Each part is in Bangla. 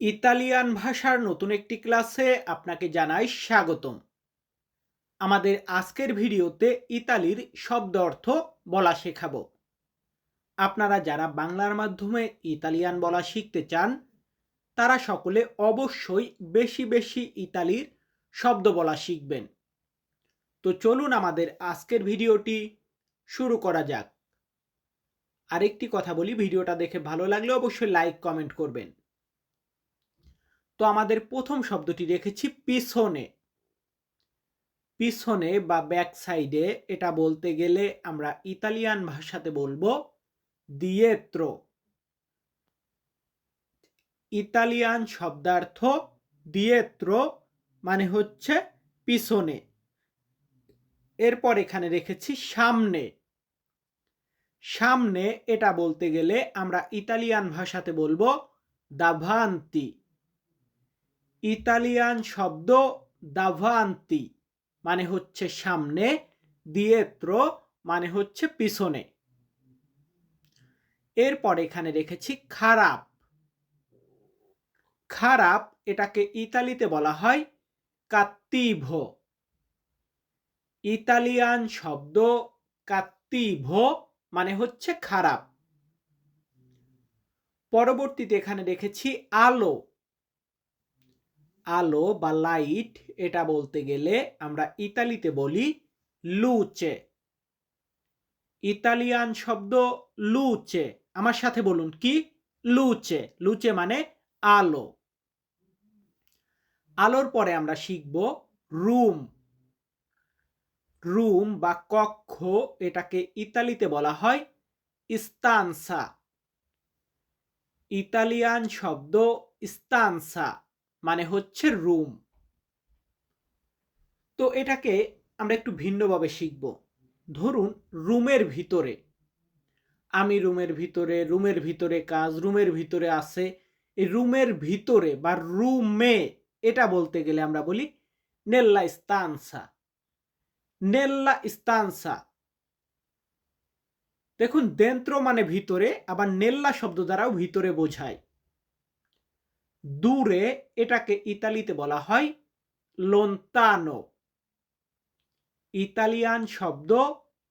ইতালিয়ান ভাষার নতুন একটি ক্লাসে আপনাকে জানাই স্বাগতম। আমাদের আজকের ভিডিওতে ইতালির শব্দ অর্থ বলা শেখাবো। আপনারা যারা বাংলার মাধ্যমে ইতালিয়ান বলা শিখতে চান, তারা সকলে অবশ্যই বেশি বেশি ইতালির শব্দ বলা শিখবেন। তো চলুন আমাদের আজকের ভিডিওটি শুরু করা যাক। আরেকটি কথা বলি, ভিডিওটা দেখে ভালো লাগলে অবশ্যই লাইক, কমেন্ট করবেন। তো আমাদের প্রথম শব্দটি রেখেছি পিছনে। পিছনে বা ব্যাক সাইডে এটা বলতে গেলে আমরা ইতালিয়ান ভাষাতে বলব দিয়েত্র ইতালিয়ান শব্দার্থ দিয়েত্র মানে হচ্ছে পিছনে। এরপর এখানে রেখেছি সামনে। সামনে এটা বলতে গেলে আমরা ইতালিয়ান ভাষাতে বলব দাভান্তি। ইতালিয়ান শব্দ দাভান্তি মানে হচ্ছে সামনে, দিয়েত্র মানে হচ্ছে পিছনে। এরপর এখানে রেখেছি খারাপ। খারাপ এটাকে ইতালিতে বলা হয় কাত্তিভ। ইতালিয়ান শব্দ কাত্তিভ মানে হচ্ছে খারাপ। পরবর্তীতে এখানে রেখেছি আলো। আলো বা লাইট এটা বলতে গেলে আমরা ইতালিতে বলি লুচে ইতালিয়ান শব্দ লুচে আমার সাথে বলুন কি? লুচে লুচে মানে আলো। আলোর পরে আমরা শিখব রুম রুম বা কক্ষ এটাকে ইতালিতে বলা হয় ইস্তানসা ইতালিয়ান শব্দ ইস্তানসা মানে হচ্ছে রুম তো এটাকে আমরা একটু ভিন্নভাবে শিখব। ধরুন, রুমের ভিতরে। আমি রুমের ভিতরে রুমের ভিতরে কাজ, রুমের ভিতরে আছে। এই রুমের ভিতরে বা রুমে, এটা বলতে গেলে আমরা বলি নেল্লা স্তানসা নেল্লা স্তানসা দেখুন দেন্ত্র মানে ভিতরে, আবার নেল্লা শব্দ দ্বারাও ভিতরে বোঝায়। দূরে এটাকে ইতালিতে বলা হয় লোন্তানো ইতালিয়ান শব্দ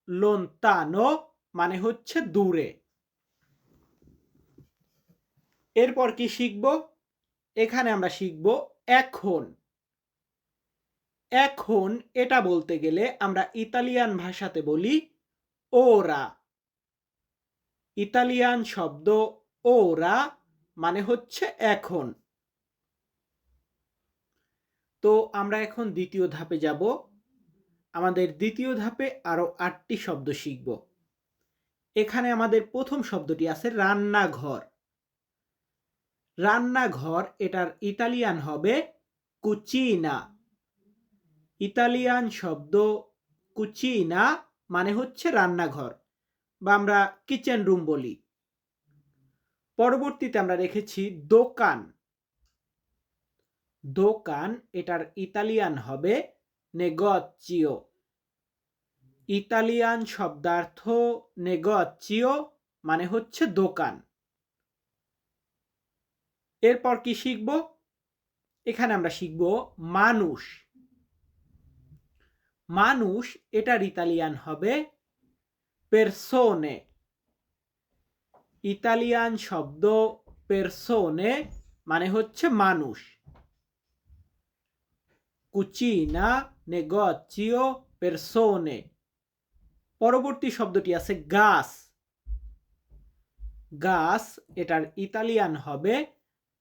লোন্তানো মানে হচ্ছে দূরে। এরপর কি শিখব? এখানে আমরা শিখব এখন। এখন এটা বলতে গেলে আমরা ইতালিয়ান ভাষাতে বলি ওরা ইতালিয়ান শব্দ ওরা মানে হচ্ছে এখন। তো আমরা এখন দ্বিতীয় ধাপে যাব। আমাদের দ্বিতীয় ধাপে আরও আটটি শব্দ শিখব। এখানে আমাদের প্রথম শব্দটি আছে রান্নাঘর। রান্নাঘর এটার ইতালিয়ান হবে কুচিনা ইতালিয়ান শব্দ কুচিনা মানে হচ্ছে রান্নাঘর বা আমরা কিচেন রুম বলি। পরবর্তীতে আমরা রেখেছি দোকান। দোকান, এটার ইতালিয়ান হবে নেগচিও। ইতালিয়ান শব্দার্থ নেগচিও মানে হচ্ছে দোকান। এরপর কি শিখব? এখানে আমরা শিখব মানুষ। মানুষ, এটার ইতালিয়ান হবে পেরসোনে ইতালিয়ান শব্দ পেরসোনে মানে হচ্ছে মানুষ। কুচিনা নেগচিও পেরসোনে পরবর্তী শব্দটি আছে গাছ গাছ এটার ইতালিয়ান হবে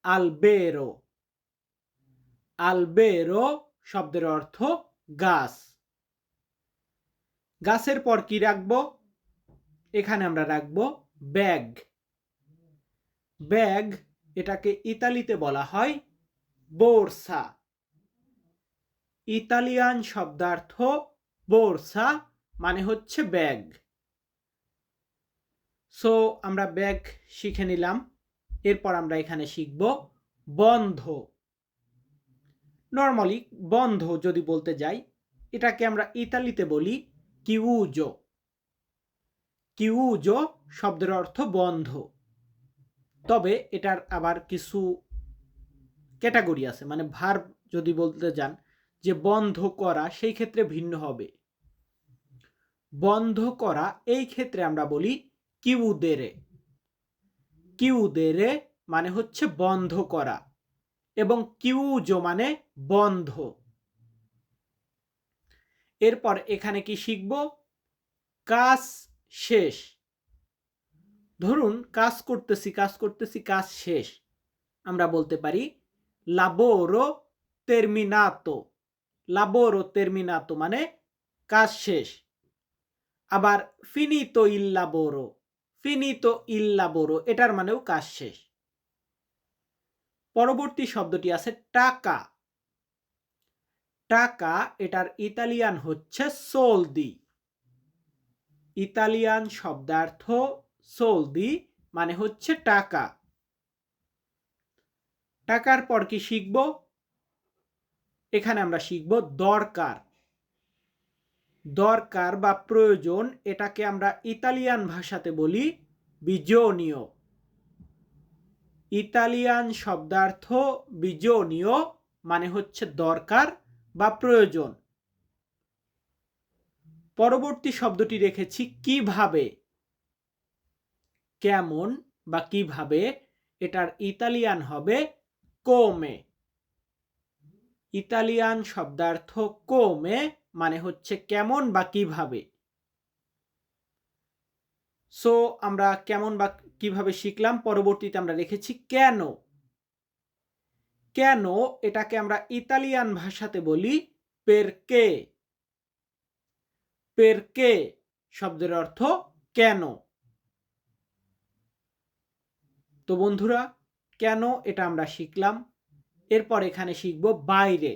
আলবেরো আলবেরো শব্দের অর্থ গাছ গাছের পর কি রাখব? এখানে আমরা রাখব ব্যাগ ব্যাগ এটাকে ইতালিতে বলা হয় বোরসা ইতালিয়ান শব্দার্থ বোরসা মানে হচ্ছে ব্যাগ। সো আমরা ব্যাগ শিখে নিলাম। এরপর আমরা এখানে শিখব বন্ধ। নর্মালি বন্ধ যদি বলতে যাই, এটাকে আমরা ইতালিতে বলি কিউজো কিউজো শব্দের অর্থ বন্ধ। তবে এটার আবার কিছু ক্যাটাগরি আছে মানে ভার যদি বলতে যান যে বন্ধ করা সেই ক্ষেত্রে ভিন্ন হবে। বন্ধ করা এই ক্ষেত্রে আমরা বলি কিউদেরে। কিউদেরে মানে হচ্ছে বন্ধ করা এবং কিউজো মানে বন্ধ। এরপর এখানে কি শিখব? কাজ শেষ। ধরুন কাজ করতেছি কাজ করতেছি, কাজ শেষ। আমরা বলতে পারি লাবোরো তেরমিনাতো লাবোরো তেরমিনাতো মানে কাজ শেষ। আবার ফিনিতো ইল্লাবোরো ফিনিতো ইল্লাবোরো এটার মানেও কাজ শেষ। পরবর্তী শব্দটি আছে টাকা। টাকা এটার ইতালিয়ান হচ্ছে সোলদি ইতালিয়ান শব্দার্থ সোলদি মানে হচ্ছে টাকা। টাকার পর কি শিখব? এখানে আমরা শিখব দরকার। দরকার বা প্রয়োজন, এটাকে আমরা ইতালিয়ান ভাষাতে বলি বিজনীয় ইতালিয়ান শব্দার্থ বিজনীয় মানে হচ্ছে দরকার বা প্রয়োজন। পরবর্তী শব্দটি রেখেছি, কীভাবে? কেমন বা কীভাবে? এটার ইতালিয়ান হবে কোমে। ইতালিয়ান শব্দার্থ কোমে মানে হচ্ছে কেমন বা কীভাবে। সো আমরা কেমন বা কীভাবে শিখলাম, পরবর্তীতে আমরা রেখেছি কেন। কেন এটাকে আমরা ইতালিয়ান ভাষাতে বলি পেরকে পেরকে শব্দের অর্থ কেন তো বন্ধুরা, কেন এটা আমরা শিখলাম? এরপর এখানে শিখব বাইরে।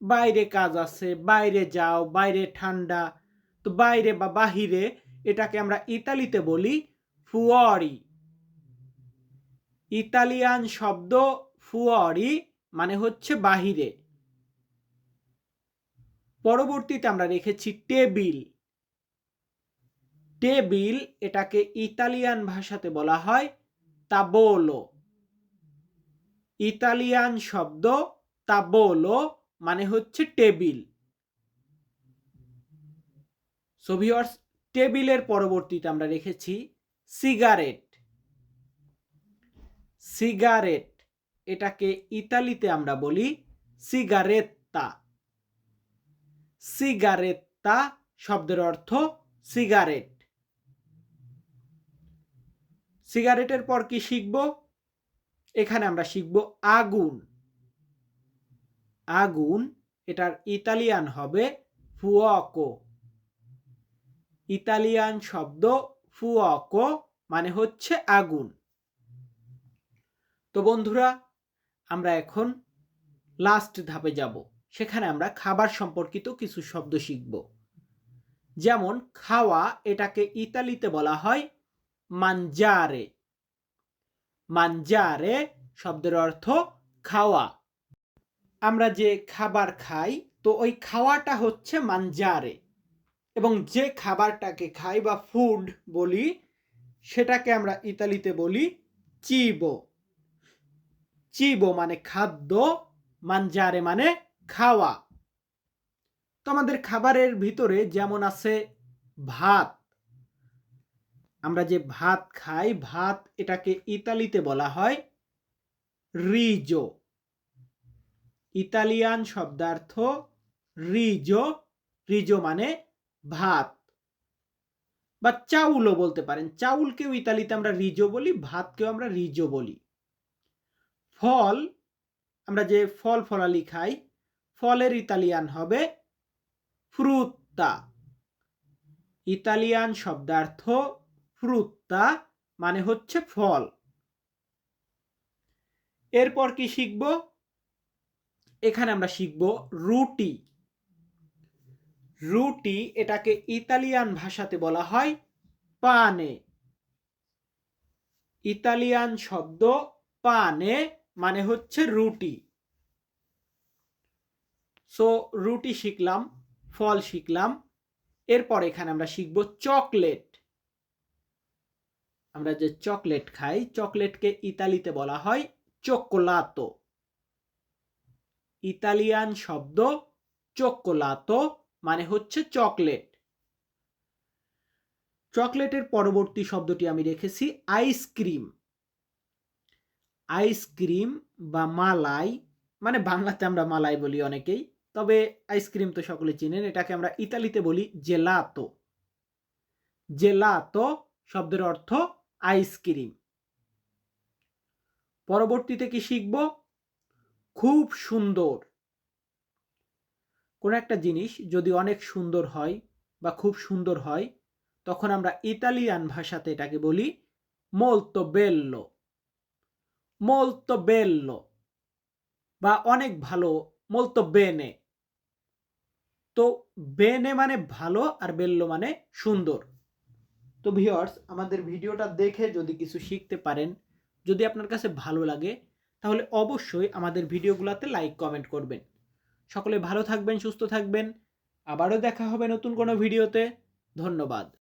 বাইরে কাজ আছে, বাইরে যাও, বাইরে ঠান্ডা। তো বাইরে বা বাহিরে এটাকে আমরা ইতালিতে বলি ফুয়ারি ইতালিয়ান শব্দ ফুয়ারি মানে হচ্ছে বাহিরে। পরবর্তীতে আমরা রেখেছি টেবিল। টেবিল এটাকে ইতালিয়ান ভাষাতে বলা হয় তাবোলো ইতালিয়ান শব্দ তাবোলো মানে হচ্ছে টেবিল। সোভিয়র্স টেবিলের পরবর্তীতে আমরা রেখেছি সিগারেট। সিগারেট, এটাকে ইতালিতে আমরা বলি সিগারেত্তা। সিগারেত্তা শব্দের অর্থ সিগারেট। সিগারেটের পর কি শিখব? এখানে আমরা শিখব আগুন। আগুন, এটার ইতালিয়ান হবে ফুয়াকো ইতালিয়ান শব্দ ফুয়াকো মানে হচ্ছে আগুন। তো বন্ধুরা, আমরা এখন লাস্ট ধাপে যাব। সেখানে আমরা খাবার সম্পর্কিত কিছু শব্দ শিখব। যেমন, খাওয়া এটাকে ইতালিতে বলা হয় মানজারে। মানজারে শব্দের অর্থ খাওয়া। আমরা যে খাবার খাই, তো ওই খাওয়াটা হচ্ছে মানজারে। এবং যে খাবারটাকে খাই বা ফুড বলি, সেটাকে আমরা ইতালিতে বলি চিবো। চিবো মানে খাদ্য, মানজারে মানে খাওয়া। তো আমাদের খাবারের ভিতরে যেমন আছে ভাত আমরা যে ভাত খাই, ভাত এটাকে ইতালিতে বলা হয় রিজো ইতালিয়ান শব্দার্থ রিজো রিজো মানে ভাত। বা চাউলও বলতে পারেন। চাউলকেও ইতালিতে আমরা রিজো বলি, ভাতকেও আমরা রিজো বলি। ফল, আমরা যে ফল ফলালি খাই, ফলের ইতালিয়ান হবে ফ্রুত্তা ইতালিয়ান শব্দার্থ ফ্রুত্তা মানে হচ্ছে ফল। এরপর কি শিখব? এখানে আমরা শিখব রুটি। রুটি এটাকে ইতালিয়ান ভাষাতে বলা হয় পানে। ইতালিয়ান শব্দ পানে মানে হচ্ছে রুটি। সো রুটি শিখলাম, ফল শিখলাম। এরপর এখানে আমরা শিখব চকলেট। আমরা যে চকলেট খাই, চকলেটকে ইতালিতে বলা হয় চকোলাতো। ইতালিয়ান শব্দ চোক্কোলাতো মানে হচ্ছে চকলেট। চকলেটের পরবর্তী শব্দটি আমি রেখেছি, আইসক্রিম। আইসক্রিম বা মালাই মানে বাংলাতে আমরা মালাই বলি অনেকেই, তবে আইসক্রিম তো সকলে চিনেন, এটাকে আমরা ইতালিতে বলি জেলাতো। জেলাতো শব্দের অর্থ আইসক্রিম পরবর্তীতে কি শিখব? খুব সুন্দর। কোন একটা জিনিস যদি অনেক সুন্দর হয় বা খুব সুন্দর হয়, তখন আমরা ইতালিয়ান ভাষাতে এটাকে বলি মোলতো বেল্লো মোলতো বেল্লো বা অনেক ভালো মোলতো বেনে তো বেনে মানে ভালো আর বেল্লো মানে সুন্দর। তো ভিওর্স আমাদের ভিডিওটা দেখে যদি কিছু শিখতে পারেন, যদি আপনার কাছে ভালো লাগে, তাহলে অবশ্যই আমাদের ভিডিওগুলোতে লাইক কমেন্ট করবেন। সকলে ভালো থাকবেন, সুস্থ থাকবেন। আবারও দেখা হবে নতুন কোনো ভিডিওতে। ধন্যবাদ।